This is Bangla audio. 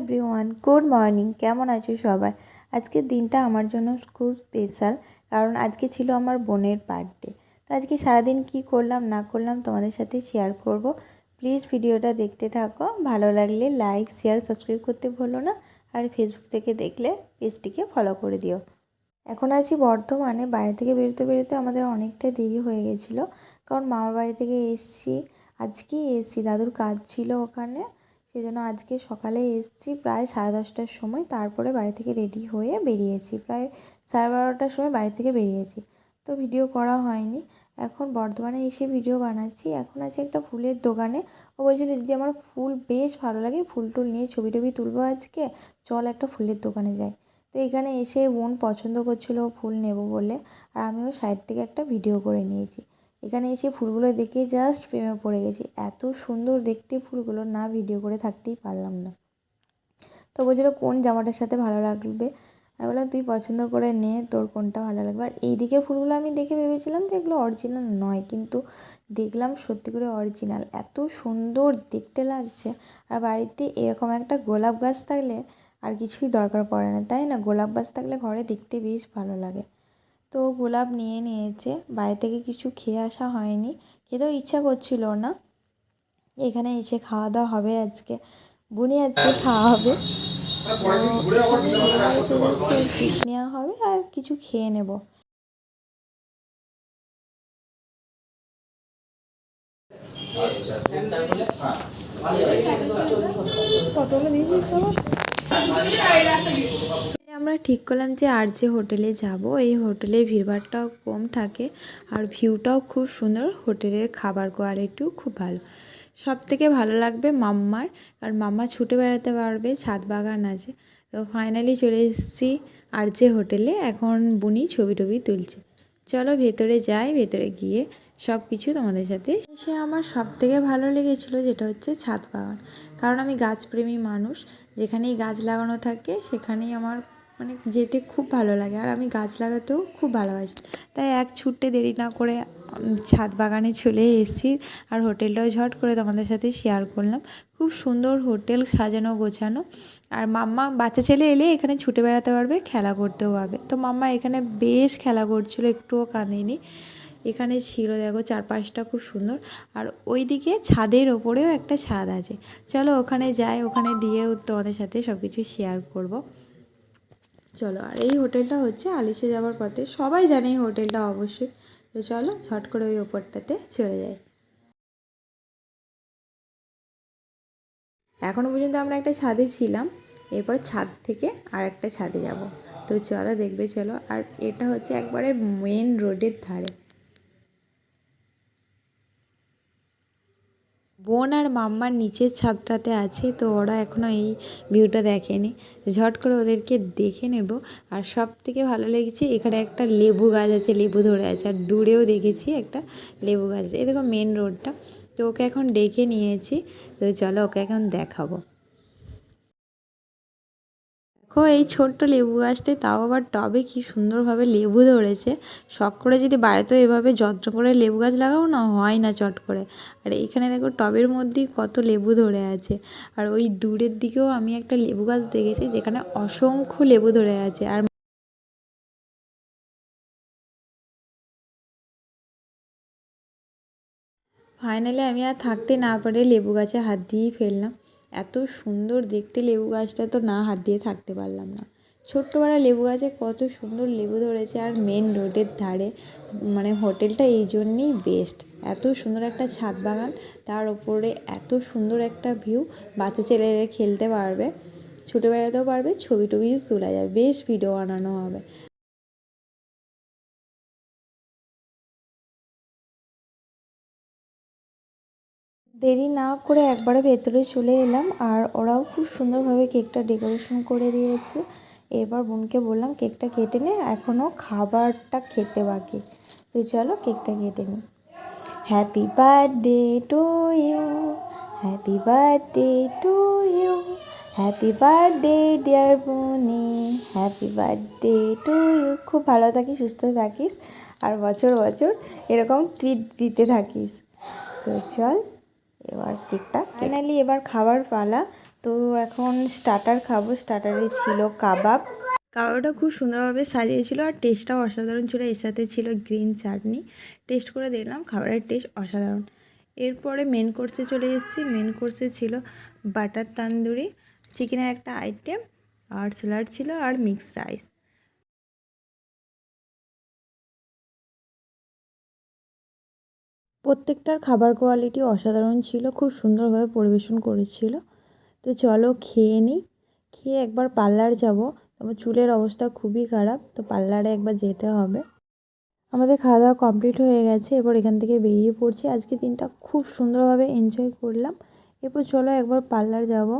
এভরিওয়ান গুড মর্নিং কেমন আছো সবাই? আজকের দিনটা আমার জন্য খুব স্পেশাল কারণ আজকে ছিল আমার বোনের বার্থডে তো আজকে সারাদিন কি করলাম, না করলাম তোমাদের সাথে শেয়ার করব। প্লিজ ভিডিওটা দেখতে থাকো। ভালো লাগলে লাইক শেয়ার সাবস্ক্রাইব করতে ভুলো না। আর ফেসবুক থেকে দেখলে পেজটিকে ফলো করে দিও। এখন আছি বর্ধমানে। বাড়ি থেকে বেরোতে বেরোতে আমাদের অনেকটা দেরি হয়ে গেছিল। কারণ মামার বাড়ি থেকে এসছি। আজকেই এসছি। দাদুর কাজ ছিল ওখানে। সেই জন্য আজকে সকালে এসেছি প্রায় সাড়ে দশটার সময়। তারপরে বাড়ি থেকে রেডি হয়ে বেরিয়েছি। প্রায় সাড়ে বারোটার সময় বাড়ি থেকে বেরিয়েছি। তো ভিডিও করা হয়নি। এখন বর্ধমানে এসে ভিডিও বানাচ্ছি। এখন আছে একটা ফুলের দোকানে। ও বলছিল দিদি আমার ফুল বেশ ভালো লাগে। ফুল টুল নিয়ে ছবি টবি তুলবো আজকে। চল একটা ফুলের দোকানে যাই। তো এখানে এসে বোন পছন্দ করছিল ফুল নেব বলে। আর আমিও সাইড থেকে একটা ভিডিও করে নিয়েছি। এখানে এসে ফুলগুলো দেখে জাস্ট প্রেমে পড়ে গেছি। এত সুন্দর দেখতে ফুলগুলো, না ভিডিও করে থাকতেই পারলাম না। তো বলছিল, কোন জামাটার সাথে ভালো লাগবে? আমি বললাম, তুই পছন্দ করে নে, তোর কোনটা ভালো লাগবে? আর এই দিকের ফুলগুলো আমি দেখে ভেবেছিলাম যে এগুলো অরিজিনাল নয়, কিন্তু দেখলাম সত্যি করে অরিজিনাল এত সুন্দর দেখতে লাগছে। আর বাড়িতে এরকম একটা গোলাপ গাছ থাকলে আর কিছুই দরকার পড়ে না, তাই না? গোলাপ গাছ থাকলে ঘরে দেখতে বেশ ভালো লাগে। তো গোলাপ নিয়ে নিয়েছে। বাড়ি থেকে কিছু খেয়ে আসা হয়নি। খেতেও ইচ্ছা করছিল না। এখানে এসে খাওয়া দাওয়া হবে আজকে। বুনি আজকে খাওয়া হবে। নেওয়া হবে আর কিছু খেয়ে নেব। আমরা ঠিক করলাম যে আর যে হোটেলে যাব, এই হোটেলে ভিড়ভাড়টাও কম থাকে আর ভিউটাও খুব সুন্দর, হোটেলের খাবার কোয়ালিটিও খুব ভালো। সব থেকে ভালো লাগবে মাম্মার, কারণ মাম্মা ছুটে বেড়াতে পারবে ছাদ বাগান আছে। তো ফাইনালি চলে এসেছি আর যে হোটেলে, এখন বুনি ছবি টবি তুলছে। চলো ভেতরে যাই, ভেতরে গিয়ে সব কিছু তোমাদের সাথে সে আমার সব থেকে ভালো লেগেছিলো যেটা হচ্ছে ছাদ বাগান। কারণ আমি গাছপ্রেমী মানুষ, যেখানেই গাছ লাগানো থাকে সেখানেই আমার মানে যেতে খুব ভালো লাগে। আর আমি গাছ লাগাতেও খুব ভালোবাসি। তাই এক ছুটতে দেরি না করে ছাদ বাগানে চলে এসেছি। আর হোটেলটাও ঝট করে তোমাদের সাথে শেয়ার করলাম। খুব সুন্দর হোটেল, সাজানো গোছানো। আর মাম্মা, বাচ্চা ছেলে এলে এখানে ছুটে বেড়াতে পারবে, খেলা করতেও পারবে। তো মাম্মা এখানে বেশ খেলা করছিল, একটুও কাঁদেনি। এখানে ছিল, দেখো, চারপাশটা খুব সুন্দর। আর ওইদিকে ছাদের ওপরেও একটা ছাদ আছে। চলো ওখানে যাই, ওখানে দিয়েও তোমাদের সাথে সব কিছু শেয়ার করব। চলো, আর এই হোটেলটা হচ্ছে আলিশে যাওয়ার পথে। সবাই জানে এই হোটেলটা অবশ্যই। তো চলো, ঝট করে ওই ওপরটাতে চলে যাই। এখনও পর্যন্ত আমরা একটা ছাদে ছিলাম। এরপর ছাদ থেকে আর একটা ছাদে যাব। তো চলো, দেখবে, চলো। আর এটা হচ্ছে একবারে মেন রোডের ধারে। বোন আর মাম্মার নিচের ছাদটাতে আছে, তো ওরা এখনও এই ভিউটা দেখেনি। ঝট করে ওদেরকে দেখে নেব। আর সব থেকে ভালো লেগেছে, এখানে একটা লেবু গাছ আছে, লেবু ধরে আছে। আর দূরেও দেখেছি একটা লেবু গাছ আছে, এই দেখো মেন রোডটা তো ওকে এখন ডেকে নিয়েছি, তো চলো ওকে এখন দেখাবো। দেখো এই ছোট্ট লেবু গাছটায় তাও আবার টবে কি সুন্দরভাবে লেবু ধরেছে। শখ করে যদি বাড়িতেও এভাবে যত্ন করে লেবু গাছ লাগাও না, হয় না চট করে। আর এইখানে দেখো টবের মধ্যেই কত লেবু ধরে আছে। আর ওই দূরের দিকেও আমি একটা লেবু গাছ দেখেছি, যেখানে অসংখ্য লেবু ধরে আছে। আর ফাইনালি আমি আর থাকতে না পারে লেবু গাছে হাত দিয়েই ফেললাম। এত সুন্দর দেখতে লেবু গাছটা তো না হাত দিয়ে থাকতে পারলাম না। ছোট্টবেলা লেবু গাছে কত সুন্দর লেবু ধরেছে আর মেন রোডের ধারে মানে হোটেলটা এই জন্যেই বেস্ট এত সুন্দর একটা ছাদ বাগান, তার ওপরে এত সুন্দর একটা ভিউ বাচ্চা ছেলেরা খেলতে পারবে ছুটে বেড়াতেও পারবে, ছবি টবিও তোলা যাবে, বেশ ভিডিও বানানো হবে। দেরি না করে একবারে ভেতরে চলে এলাম আর ওরাও খুব সুন্দরভাবে কেকটা ডেকোরেশন করে দিয়েছে। এরপর বোনকে বললাম, কেকটা কেটে নে, এখনও খাবারটা খেতে বাকি। তো চলো কেকটা কেটে নিই happy birthday to you happy birthday to you happy birthday dear Buni happy birthday to you খুব ভালো থাকিস, সুস্থ থাকিস, আর বছর বছর এরকম ট্রিট দিতে থাকিস। তো চল এবার কেকটা ফাইনালি এবার খাবার পালা। তো এখন স্টার্টার খাব। স্টার্টারে ছিল কাবাব। কাবাবটা খুব সুন্দরভাবে সাজিয়েছিল আর টেস্টটাও অসাধারণ ছিল। এর সাথে ছিল গ্রিন চাটনি টেস্ট করে দেখলাম খাবারের টেস্ট অসাধারণ। এরপরে মেন কোর্সে চলে এসেছি। মেন কোর্সে ছিল বাটার তান্দুরি চিকেনের একটা আইটেম আর স্যালাড ছিল আর মিক্সড রাইস প্রত্যেকটার খাবার কোয়ালিটি অসাধারণ ছিল, খুব সুন্দরভাবে পরিবেশন করেছিল। তো চলো খেয়ে নিই খেয়ে একবার পার্লার যাব। আমার চুলের অবস্থা খুবই খারাপ, তো পার্লারে একবার যেতে হবে। আমাদের খাওয়া দাওয়া কমপ্লিট হয়ে গেছে এরপর এখান থেকে বেরিয়ে পড়ছি। আজকে দিনটা খুব সুন্দরভাবে এনজয় করলাম। এরপর চলো একবার পার্লার যাব।